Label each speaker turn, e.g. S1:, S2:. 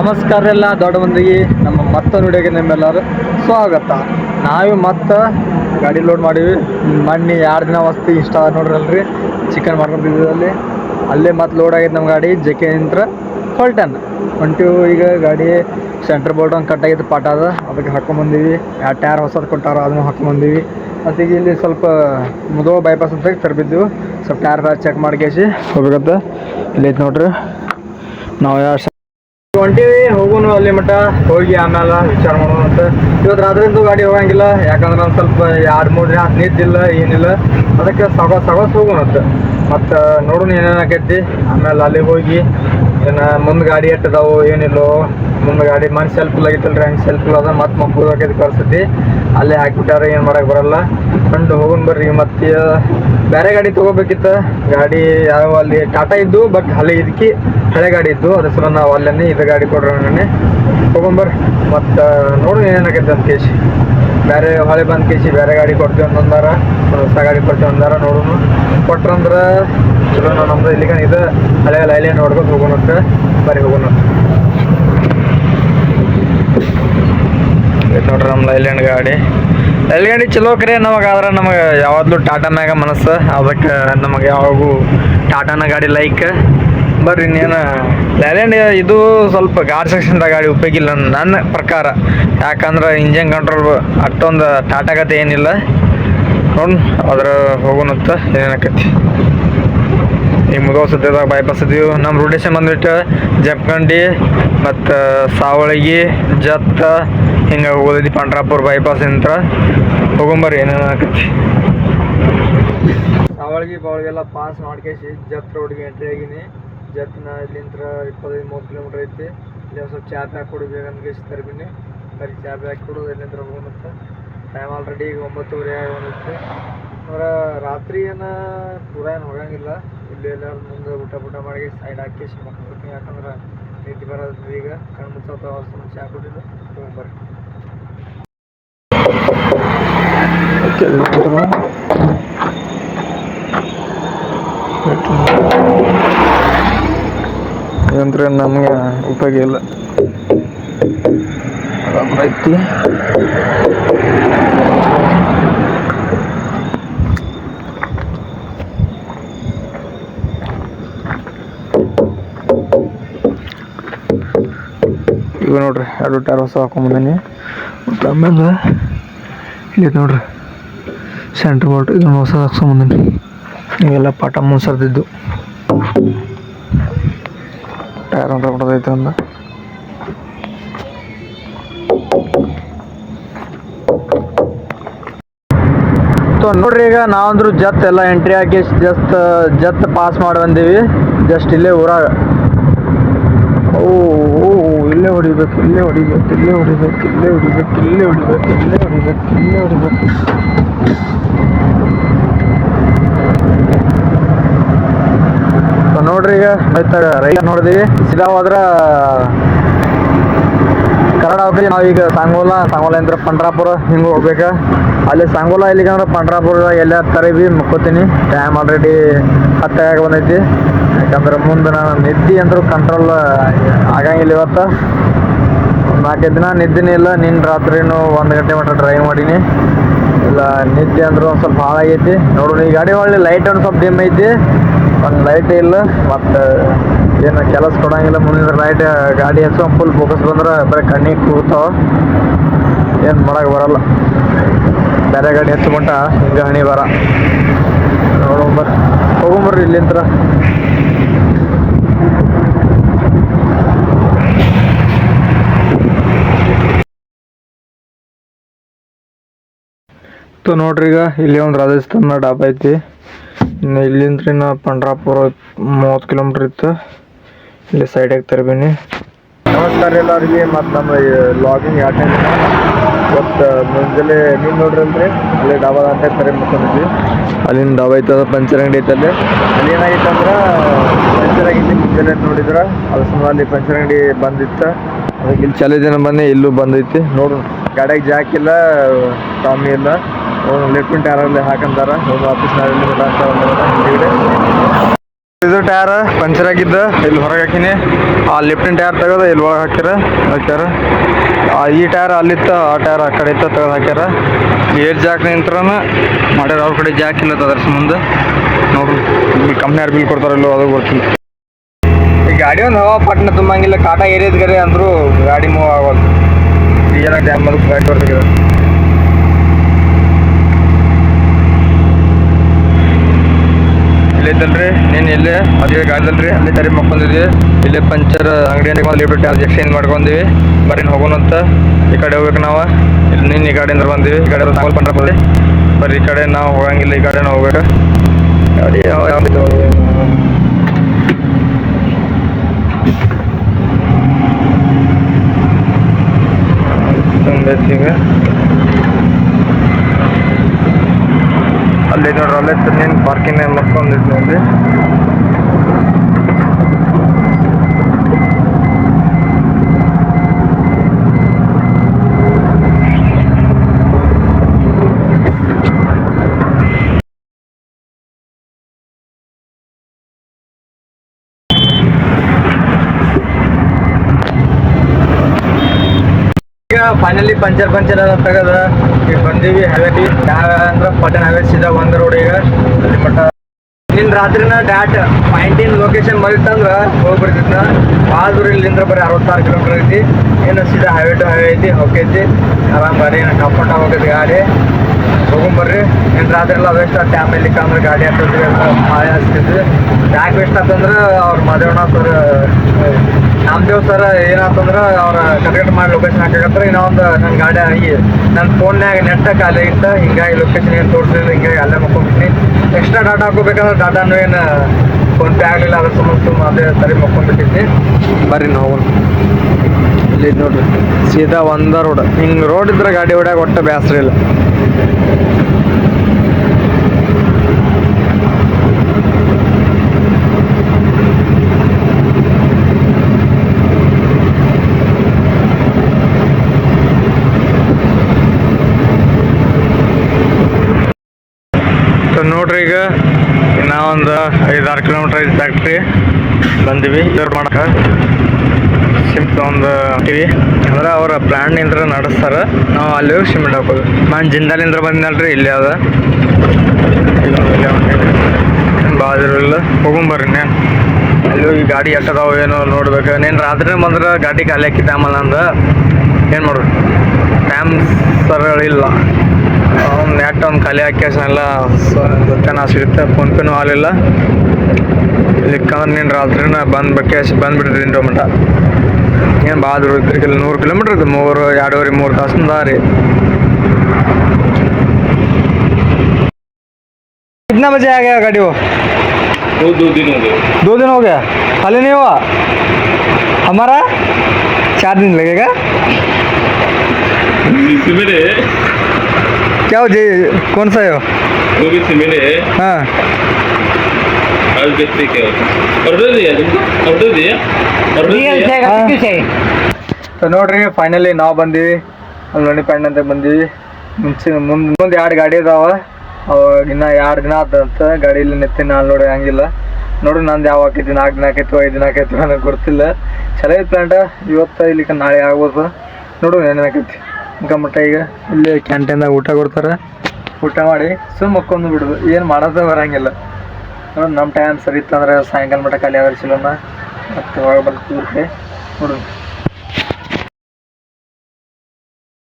S1: ನಮಸ್ಕಾರ ಎಲ್ಲ ದೊಡ್ಡ ಮಂದಿಗೆ ನಮ್ಮ ಮತ್ತೊಂದು ವಿಡಿಯೋಗೆ ನಿಮ್ಮೆಲ್ಲರೂ ಸ್ವಾಗತ. ನಾವು ಮತ್ತೆ ಗಾಡಿ ಲೋಡ್ ಮಾಡೀವಿ. ಮಣ್ಣಿ ಎರಡು ದಿನ ವಸ್ತಿ ಇಷ್ಟ ನೋಡ್ರಲ್ರಿ, ಚಿಕನ್ ಮಾಡ್ಕೊಂಡಿದ್ದಲ್ಲಿ ಅಲ್ಲೇ ಮತ್ತೆ ಲೋಡ್ ಆಗೈತೆ ನಮ್ಮ ಗಾಡಿ ಜೆ ಕೆ ನಿಂತ್ರ ಫಲ್ಟನ್ ಹೊಂಟಿವು ಈಗ ಗಾಡಿ ಸೆಂಟ್ರ್ ಬೋರ್ಡ್ ಒಂದು ಕಟ್ಟಾಗಿತ್ತು ಪಾಠ ಅದ. ಅದಕ್ಕೆ ಹಾಕೊಂಬಂದೀವಿ ಆ ಟೈರ್ ಹೊಸದು ಕೊಟ್ಟಾರ, ಅದನ್ನು ಹಾಕೊಂಬಂದೀವಿ ಮತ್ತು ಈಗ ಇಲ್ಲಿ ಸ್ವಲ್ಪ ಮುದೋ ಬೈಪಾಸ್ ಅಂತ ತರ್ಬಿದ್ದೆವು ಸ್ವಲ್ಪ ಟೈರ್ ಚೆಕ್ ಮಾಡ್ಕೇಸಿ ಹೋಗ್ಬೇಕಂತ. ಇಲ್ಲಿ ನೋಡ್ರಿ. ನಾವು ಯಾವ ಹೊಂಟೀವಿ ಹೋಗುನು ಅಲ್ಲಿ ಮಟ್ಟ ಹೋಗಿ ಆಮೇಲೆ ವಿಚಾರ ಮಾಡೋಣ ಅಂತ. ಇವತ್ತು ರಾತ್ರಿಂದು ಗಾಡಿ ಹೋಗಂಗಿಲ್ಲ, ಯಾಕಂದ್ರೆ ಒಂದು ಸ್ವಲ್ಪ ಎರಡು, ಮೂರು ದಿನ ನಿದ್ದಿಲ್ಲ, ಏನಿಲ್ಲ. ಅದಕ್ಕೆ ಸಗಸ್ ಸಗಸ್ ಹೋಗೋಣಂತ ಮತ್ತು ನೋಡೋಣ ಏನೇನು ಆಮೇಲೆ ಅಲ್ಲಿಗೆ ಹೋಗಿ, ಏನು ಮುಂದೆ ಗಾಡಿ ಎಟ್ಟದಾವು ಏನಿಲ್ಲೋ ಮುಂದೆ ಗಾಡಿ ಮನೆ ಸೆಲ್ಫ್ ಆಗಿತ್ತಲ್ರಿ ಹಂಗೆ ಸೆಲ್ಫ್ ಅದ ಮತ್ತೆ ಮಕ್ಕಳು ಹಾಕಿದ್ ಕರ್ಸತಿ. ಅಲ್ಲೇ ಹಾಕ್ಬಿಟ್ಟಾರ, ಏನು ಮಾಡಕ್ಕೆ ಬರಲ್ಲ. ಕಂಡು ಹೋಗೋಣ ಬರ್ರಿ, ಮತ್ತೆ ಬೇರೆ ಗಾಡಿ ತೊಗೋಬೇಕಿತ್ತು? ಗಾಡಿ ಯಾವ ಅಲ್ಲಿ, ಟಾಟಾ ಇದ್ದು, ಬಟ್ ಅಲ್ಲಿ ಇದಕ್ಕೆ ಹಳೆ ಗಾಡಿ ಇದ್ದು. ಅದ್ರ ಸಲ ನಾವು ಅಲ್ಲೇ ಇದು ಗಾಡಿ ಕೊಡ್ರಿ ತೊಗೊಂಬರ್ರಿ ಮತ್ತು ನೋಡು ಏನಾಗೈತೆ ಅಂತ ಕೇಶಿ. ಬೇರೆ ಹೊಳೆ ಬಂದು ಕೇಸಿ ಬೇರೆ ಗಾಡಿ ಕೊಡ್ತೀವಿ ಅಂತಂದಾರ ಹೊಸ ಗಾಡಿ ಕೊಡ್ತೀವಿ ಅಂದಾರ ನೋಡೋಣ ಕೊಟ್ರಂದ್ರೆ ಚಲೋ ನಮ್ದು ಇಲ್ಲಿಗ ಇದು. ಹಳೆ ಲೈಲೆ ನೋಡ್ಕೊಂಡು ಹೋಗೋಣಂತ ಬರೀ ಹೋಗೋಣ ನೋಡ್ರಿ ನಮ್ಮ ಲೈಲ್ಯಾಂಡ್ ಗಾಡಿ. ಲೈಲ್ ಗಾಡಿ ಚಲೋ ಕರೆ ನಮಗೆ, ಆದ್ರೆ ನಮಗೆ ಯಾವಾಗಲೂ ಮ್ಯಾಗ ಮನಸ್ಸು. ಅದಕ್ಕೆ ನಮಗೆ ಯಾವಾಗೂ ಟಾಟಾನ ಗಾಡಿ ಲೈಕ್. ಬರ್ರಿ ಇನ್ನೇನು, ಲೈಲ್ಯಾಂಡ್ ಇದು ಸ್ವಲ್ಪ ಗಾಡಿ ಸೆಕ್ಷನ್ದಾಗ ಗಾಡಿ ಉಪಯೋಗಿಲ್ಲ ನನ್ನ ಪ್ರಕಾರ. ಯಾಕಂದ್ರೆ ಇಂಜಿನ್ ಕಂಟ್ರೋಲ್ ಅಷ್ಟೊಂದು ಟಾಟಾಗತೆ ಏನಿಲ್ಲ. ನೋಡ್ ಅದ್ರ ಹೋಗೋಣತ್ತ ಏನೇನಾಕೈತಿ ಈಗ ಮುದೋ ಸದ್ಯದಾಗ ಬೈಪಾಸ್ ಇದೀವಿ ನಮ್ಮ ರೋಡೇಷನ್ ಬಂದ್ಬಿಟ್ಟು ಜಪ್ಕಂಡಿ ಮತ್ತು ಸಾವಳಗಿ, ಜತ್ತ, ಹಿಂಗೆ ಹೋಗೋದಿದ್ದು ಪಂಡ್ರಾಪುರ ಬೈಪಾಸ್ ಅಂತ ಹೋಗೊಂಬರ್ರಿ, ಏನೇನು ಆಕತಿ ಸಾವಳಗಿ ಬಾವಳಿಗೆಲ್ಲ ಪಾಸ್ ಮಾಡ್ಕೇಶಿ, ಜತ್ ರೋಡ್ಗೆ ಎಂಟ್ರಿ ಆಗಿನಿ. ಜತ್ನ ಇಲ್ಲಿಂದ ಇಪ್ಪತ್ತೈದು, ಮೂವತ್ತು ಕಿಲೋಮೀಟ್ರ್ ಐತಿ. ಇಲ್ಲಿ ಸ್ವಲ್ಪ ಚಾ ಪ್ಯಾಕ್ ಕೊಡಬೇಕಂತ ಕೇಸಿ ತರ್ಬಿನಿ. ಬರೀ ಚಾ ಪ್ಯಾಕ್ ಕೊಡೋದು ಇಲ್ಲಿಂದ ಹೋಗುತ್ತೆ ಟೈಮ್ ಆಲ್ರೆಡಿ ಈಗ ಒಂಬತ್ತುವರೆ ಆಗಿರುತ್ತೆ ಅವರ ರಾತ್ರಿ ಏನು ಪೂರ ಏನು ಹೋಗಂಗಿಲ್ಲ. ಎಲ್ಲಾರು ಮುಂದೆ ಊಟ ಊಟ ಮಾಡಿ ಸೈಡ್ ಹಾಕಿ ಮಕ್ಕಳು ಯಾಕಂದ್ರೆ ನಿದ್ದೆ ಬರೋದು ಈಗ ಕಣ್ಣು ಮುಚ್ಚೋತ ಮುಂಚೆ ಹಾಕ್ಬಿಟ್ಟಿದ್ದು ಕುಡಿದು ಬರ್ರಿ. ಅಂದ್ರೆ ನಮ್ಗೆ ಉಪಯೋಗ ಇಲ್ಲ. ಐತಿ. ನೋಡ್ರಿ, ಎರಡು ಟೈರ್ ಹೊಸ ಹಾಕೊಂಬಂದಿನಿ. ಮತ್ತು ಆಮೇಲೆ ಇಲ್ಲಿ ನೋಡ್ರಿ ಸೆಂಟ್ರ್ ಬೋಲ್ಟ್ ಇದನ್ನು ಹೊಸ ಹಾಕ್ಸ್ಕೊಂಬಂದಿನಿ. ಇವೆಲ್ಲ ಪಾಠ ಮುನ್ಸರ್ದಿದ್ದು ಟೈರ್ ಅಂತ ಬಿಡೋದೈತೆ ಅಂದ. ನೋಡ್ರಿ ಈಗ ನಾವಂದ್ರು ಜತ್ ಎಲ್ಲ ಎಂಟ್ರಿ ಹಾಕಿ ಜಸ್ಟ್ ಜತ್ ಪಾಸ್ ಮಾಡಿ ಬಂದೀವಿ. ಜಸ್ಟ್ ಇಲ್ಲೇ ಊರಾಗ. ಓ ಇಲ್ಲೇ ಹೊಡಿಬೇಕು ಇಲ್ಲೇ ಹೊಡಿಬೇಕು ಇಲ್ಲೇ ಹೊಡಿಬೇಕು ಇಲ್ಲೇ ಹೊಡಿಬೇಕು ಇಲ್ಲೇ ಹೊಡಿಬೇಕು ಇಲ್ಲೇ ಹೊಡಿಬೇಕು ಇಲ್ಲೇ ಹೊಡಿಬೇಕು. ನೋಡ್ರಿ ಈಗ ಆಯ್ತಾಗ ರೈತ ನೋಡಿದೀವಿ? ಸೀದಾ ಹೋದ್ರ ಕನ್ನಡ ಹೋಗ್ರಿ ನಾವೀಗ ಸಾಂಗೋಲ ಸಾಂಗೋಲ ಅಂದ್ರೆ ಪಂಡ್ರಾಪುರ, ಹಿಂಗೆ ಹೋಗ್ಬೇಕು. ಅಲ್ಲಿ ಸಾಂಗೋಲ ಇಲ್ಲಿಗಂದ್ರೆ ಪಂಡ್ರಾಪುರ, ಎಲ್ಲ ತರೀವಿ ಮುಕ್ಕೋತೀನಿ. ಟೈಮ್ ಆಲ್ರೆಡಿ ಹತ್ತಾಗ ಬಂದೈತಿ. ಯಾಕಂದ್ರೆ ಮುಂದೆ ನಾನು ನಿದ್ದೆ ಅಂದ್ರೂ ಕಂಟ್ರೋಲ್ ಆಗಂಗಿಲ್ಲ ಇವತ್ತು. ನಾಲ್ಕೈದು ದಿನ ನಿದ್ದೆನೇ ಇಲ್ಲ. ನಿನ್ನ ರಾತ್ರಿನೂ ಒಂದು ಗಂಟೆ ಮಟ್ಟ ಡ್ರೈವ್ ಮಾಡೀನಿ. ಇಲ್ಲ, ನಿದ್ದೆ ಅಂದ್ರೆ ಒಂದು ಸ್ವಲ್ಪ ಹಾಳಾಗೈತಿ. ನೋಡೋಣ ಈ ಗಾಡಿ ಒಳ್ಳೆ ಲೈಟ್ ಒಂದು ಸ್ವಲ್ಪ ಡಿಮ್ ಐತಿ. ಒಂದು ಲೈಟ್ ಇಲ್ಲ. ಮತ್ತು, ಏನು ಕೆಲಸ ಕೊಡಂಗಿಲ್ಲ. ಮುಂದಿನ ಲೈಟ್ ಗಾಡಿ ಹಚ್ಚು ಫುಲ್ ಫೋಕಸ್ ಬಂದ್ರೆ ಬರೀ ಕಣ್ಣಿಗೆ ಕೂತಾವ. ಏನು ಮಾಡೋಕೆ ಬರಲ್ಲ. ಬೇರೆ ಗಾಡಿ ಹಚ್ಕೊಂಡ ಹಿಂಗೆ ಹಣಿ ಬರ. ನೋಡೋಂಬರ್ ಹೋಗೊಂಬರ್ರಿ ಇಲ್ಲಿಂತ್ರ. ತು ನೋಡ್ರಿ ಈಗ. ಇಲ್ಲಿ ಒಂದು ರಾಜಸ್ಥಾನ ಡಾಬಾ ಐತಿ. ಇನ್ನು ಇಲ್ಲಿಂದ ಇನ್ನು ಪಂಡ್ರಾಪುರ ಮೂವತ್ತು ಕಿಲೋಮೀಟ್ರ್ ಇತ್ತು. ಇಲ್ಲಿ ಸೈಡಾಗಿ ತರಬೇನಿ. ನಮಸ್ಕಾರ ಎಲ್ಲರಿಗೆ. ಮತ್ತು ನಮ್ಮ ಲಾಗಿಂಗ್ ಎರಡನೇ ದಿನ ಇವತ್ತು ಮುಂಜಾನೆ ನೀವು ನೋಡ್ರಲ್ರಿ ಅಲ್ಲಿ ಡಾಬಾ ಅಂತ ಕರೆ ಮಾಡ್ಕೊಂಡಿದ್ವಿ. ಅಲ್ಲಿಂದ ಡಾಬಾ ಅದು ಪಂಚರ್ ಅಂಗಡಿ ಐತೆ ಅಲ್ಲಿ. ಅಲ್ಲಿ ಏನಾಗಿತ್ತು ಅಂದ್ರೆ ಪಂಚರ್ ಆಗಿತ್ತು ಮುಂಜಾನೆ ನೋಡಿದ್ರೆ. ಅದ್ರ ಸಮ ಅಲ್ಲಿ ಪಂಚರ್ ಅಂಗಡಿ ಬಂದಿತ್ತು. ಅದಕ್ಕೆ ಇಲ್ಲಿ ಚಲೋ ದಿನ ಬನ್ನಿ, ಇಲ್ಲೂ ಬಂದೈತಿ. ನೋಡು, ಗಾಡಿಯಾಗ ಜಾಕ್ ಇಲ್ಲ, ಟಾಮಿ ಇಲ್ಲ. ಲೆಫ್ಟ್ ಟೈರಲ್ಲಿ ಹಾಕಂತಾರ. ಒಂದು ಆಫೀಸ್ನಲ್ಲಿ ಇದು. ಟೈರ್ ಪಂಚರ್ ಆಗಿದ್ದ. ಇಲ್ಲಿ ಹೊರಗೆ ಹಾಕಿನಿ. ಆ ಲೆಫ್ಟಿನ ಟೈರ್ ತೆಗೆದು ಇಲ್ಲಿ ಒಳಗೆ ಹಾಕ್ಯಾರ. ಹಾಕ್ಯಾರ. ಈ ಟೈರ್ ಅಲ್ಲಿತ್ತ, ಆ ಟೈರ್ ಆ ಕಡೆ ಇತ್ತ ತೆಗೆದು ಹಾಕ್ಯಾರ. ಏರ್ ಜಾಕ್ ನಿಂತ್ರನ ಮಾಡ್ಯಾರ ಅವ್ರ ಕಡೆ ಜಾಕ್ ಇಲ್ಲ ಅದ್ರ ಸಂಬಂಧ ನೋಡ್ರಿ ಕಂಪ್ನಿ ಯಾರು ಬಿಲ್ ಕೊಡ್ತಾರಲ್ಲೋ ಅದು ಗೊತ್ತಿಲ್ಲ. ಗಾಡಿ ಒಂದು ಹವಾ ಪಟ್ನ ತುಂಬಂಗಿಲ್ಲ ಕಾಟ ಏರಿಯದ ಗರೆ ಅಂದ್ರು ಗಾಡಿ ಮೂವ್ ಆಗೋದು ಏನ ಡ್ಯಾಮ್ ಅದು ಫ್ಲೈಟ್ ಬರ್ತಿದೆ ಇಲ್ಲಿದ್ದಲ್ರಿ ನೀನು ಇಲ್ಲೇ ಅದೇ ಗಾಡಿದಲ್ರಿ ಅಲ್ಲಿ ತರಿ ಮಾಡ್ಕೊಂಡಿದ್ವಿ ಇಲ್ಲೇ ಪಂಚರ್ ಅಂಗಡಿ ಒಂದು ಲೀಟರ್ ಟ್ಯಾಸ್ ಎಕ್ಸ್ಚೇಂಜ್ ಮಾಡ್ಕೊಂಡಿವಿ ಬರೀನ್ ಹೋಗೋಣ ಅಂತ ಈ ಕಡೆ ಹೋಗ್ಬೇಕು ನಾವು ಇಲ್ಲಿ ನಿನ್ನ ಈ ಗಾಡಿಯಿಂದ ಬಂದಿವಿ ಈ ಕಡೆ ತಾವಲ್ ಬರ್ರಿ ಈ ಕಡೆ ನಾವು ಹೋಗಂಗಿಲ್ಲ ಈ ಕಡೆ ಹೋಗ್ಬೇಕು ಗಾಡಿ ಯಾವ ಯಾವ್ದು ತುಂಬೈತಿ ಈಗ ಅಲ್ಲಿ ನೋಡ್ರಿ ಅಲ್ಲೇ ನೀನು ಪಾರ್ಕಿಂಗ್ ಮಾಡ್ಕೊಂಡಿದ್ವಿ ಅಲ್ಲಿ ಈಗ ಫೈನಲಿ ಪಂಚರ್ ಪಂಚರ್ ಅದ ತಗದ. ಈಗ ಬಂದೀವಿ ಹವೇಲಿ. ಅಂದ್ರ ಪಟನ್ ಹೈವೇ ಸೀದಾ ಒಂದ್ ರೋಡ್ ಈಗ. ಮಟ್ಟ ನಿನ್ ರಾತ್ರಿನ ಡ್ಯಾಟ್ ಪಾಯಿಂಟಿನ ಲೊಕೇಶನ್ ಬಂದಿತ್ತಂದ್ರ ಹೋಗ್ಬಿಡ್ತಿದ್ನ. ಭಾಳ ದೂರ ಇಲ್ಲಿಂದ್ರ ಬರೀ ಅರವತ್ತಾರು ಕಿಲೋಮೀಟರ್ ಐತಿ. ಏನು ಸೀದಾ ಹೈವೇ ಟು ಹೈವೇ ಐತಿ ಹೋಗೈತಿ ಆರಾಮ್ ಬರೀ ಕಂಫರ್ಟ್ ಹೋಗೈತಿ ಗಾಡಿ. ಹೋಗೊಂಬರ್ರಿ ಏನು ರಾತ್ರಿ ಎಲ್ಲ ವೇಸ್ಟ್ ಆಗ್ತಿ ಆಮೇಲೆ ಅಂದ್ರೆ ಗಾಡಿ ಹತ್ತಿದ್ರೆ ಭಾಳ ಹಾಕ್ತಿದ್ವಿ ಯಾಕೆ ವೇಸ್ಟ್ ಆತಂದ್ರೆ ಅವ್ರ ಮದುವೆ ಸರ್ ನಾಮದೇವ್ ಸರ್ ಏನಾತಂದ್ರೆ ಅವ್ರ ಕರೆಕ್ಟ್ ಮಾಡಿ ಲೊಕೇಶನ್ ಹಾಕಂದ್ರೆ ಇನ್ನೊಂದು ನನ್ನ ಗಾಡಿ ಆಗಿ ನನ್ನ ಫೋನ್ಯಾಗ ನೆಟ್ಟ ಖಾಲಿ ಇತ್ತ, ಹಿಂಗಾಗಿ ಲೊಕೇಶನ್ ಏನು ತೋರಿಸಿಲ್ಲ, ಹಿಂಗಾಗಿ ಅಲ್ಲೇ ಮಕ್ಕೊಂಬಿಟ್ಟಿನಿ ಎಕ್ಸ್ಟ್ರಾ ಡಾಟಾ ಹಾಕೋಬೇಕಂದ್ರೆ ಡಾಟಾನು ಏನು ಫೋನ್ ಪೇ ಆಗಲಿಲ್ಲ, ಅದ್ರ ಸಂಬಂಧ ಸುಮ್ಮ ಅದೇ ಸರಿ ಮಕ್ಕೊಂಡ್ಬಿಟ್ಟಿದ್ದೆ ಬರ್ರಿ ನಾವು. ಇಲ್ಲಿ ನೋಡ್ರಿ, ಸೀದಾ ಒಂದ ರೋಡ್ ಹಿಂಗೆ ರೋಡ್ ಇದ್ರೆ ಗಾಡಿ ಹೊಡ್ಯಾಗ ಒಟ್ಟು ಬೇಸರ ಇಲ್ಲ ಸೊ ನೋಡ್ರಿ ಈಗ ಇನ್ನೂ ಒಂದು ಐದಾರು ಕಿಲೋಮೀಟರ್ ಐದು ಫ್ಯಾಕ್ಟ್ರಿ ಬಂದಿವಿ. ಇವ್ರು ಮಾಡಕ್ಕೆ ಸಿಂಪ್ ಒಂದು ಟಿವಿ ಅಂದ್ರೆ ಅವರ ಇಂದ್ರ ನಡೆಸ್ತಾರ. ನಾವು ಅಲ್ಲಿ ಹೋಗಿ ಸಿಮೆಂಟ್ ಹಾಕೋದು. ನಾನು ಜಿಂದಾಲಿಂದ ಬಂದಿನಲ್ರಿ, ಇಲ್ಲೇ ಅದ ಬಾದಿರಲ್ಲ ಹೋಗೊಂಬರ್ರಿ ನೇನು ಅಲ್ಲಿ ಹೋಗಿ ಗಾಡಿ ಎಟ್ಟದಾವ ಏನೋ ನೋಡ್ಬೇಕು. ನೀನು ರಾತ್ರಿ ಬಂದ್ರೆ ಗಾಡಿ ಖಾಲಿ ಹಾಕಿದ್ದೆ ಆಮೇಲೆ ಅಂದ ಏನು ಮಾಡೋದು? ಟೈಮ್ ಸರಳ ಇಲ್ಲ ಅವ್ನು ನೆಟ್ ಒಂದು ಖಾಲಿ ಹಾಕ್ಯಾಸನೆಲ್ಲ ಗೊತ್ತೇನ ಸಿಗುತ್ತೆ ಫೋನ್ ಪೇನೂ ಆಗಲಿಲ್ಲ ಇಲ್ಲಿಕ್ಕಂದ್ರೆ ನೀನು ರಾತ್ರಿನ ಬಂದು ಕ್ಯಾಶ್ ಬಂದ್ಬಿಡ್ತೀನಿ ಟೊಮೆಟ ಏನು ಭಾಳ ದೂರ ಇಲ್ಲಿ ನೂರು ಕಿಲೋಮೀಟ್ರ್ ಇದೆ ಮೂರು ಎರಡೂವರೆ ಮೂರು ತಾಸಿನ ದಾರಿ कितना बजे आ गया गाड़ी वो
S2: वो दो दिन हो गए
S1: दो दिन हो गया खाली नहीं हुआ हमारा चार दिन लगेगा
S2: सिमेंट है
S1: क्या हो जी कौन सा है वो
S2: वो भी सिमेंट है
S1: हाँ
S2: आज देखते क्या होता है ऑर्डर दिया तुमको ऑर्डर दिया ऑर्डर दिया
S1: ಸೊ ನೋಡ್ರಿ ಫೈನಲಿ ನಾವು ಬಂದೀವಿ ಅಲ್ಲಿ ನೋಡಿ ಪ್ಯಾಂಡ್ ಅಂತ ಬಂದೀವಿ ಮುಂಚೆ ಮುಂದೆ ಮುಂದೆ ಎರಡು ಗಾಡಿ ಅದಾವ ಅವಾಗ ಇನ್ನ ಎರಡು ದಿನ ಆದಂತ ಗಾಡಿಯಲ್ಲಿ ನೆತ್ತಿ ನಾನು ನೋಡಿ ಹಂಗಿಲ್ಲ ನೋಡ್ರಿ ನಂದು ಯಾವ ಆಕೈತಿ ನಾಲ್ಕು ದಿನ ಆಕೈತಿ ಐದು ದಿನ ಆಕೈತಿ ನನಗೆ ಗೊತ್ತಿಲ್ಲ ಚಲೋ ಐತಿ ಪ್ಲಾಂಟ ಇವತ್ತು ಇಲ್ಲಿಕ ನಾಳೆ ಆಗ್ಬೋದು ನೋಡು ಏನೇನಾಕೈತಿ ఇంకా ಮಟ್ಟ ಈಗ ಇಲ್ಲಿ ಕ್ಯಾಂಟೀನ್ದಾಗ ಊಟ ಕೊಡ್ತಾರೆ? ಊಟ ಮಾಡಿ ಸುಮ್ಮ ಮಕ್ಕೊಂದು ಬಿಡೋದು ಏನು ಮಾಡೋದೇ ಬರಂಗಿಲ್ಲ. ನೋಡಿ ನಮ್ಮ ಟೈಮ್ ಸರಿ ಇತ್ತಂದ್ರೆ ಸಾಯಂಕಾಲ ಮಟ್ಟ ಖಾಲಿ ಆದ್ರೆ ಚಲೋನ? ಮತ್ತು ಒಳಗೆ ಕೂರ್ತೆ ನೋಡು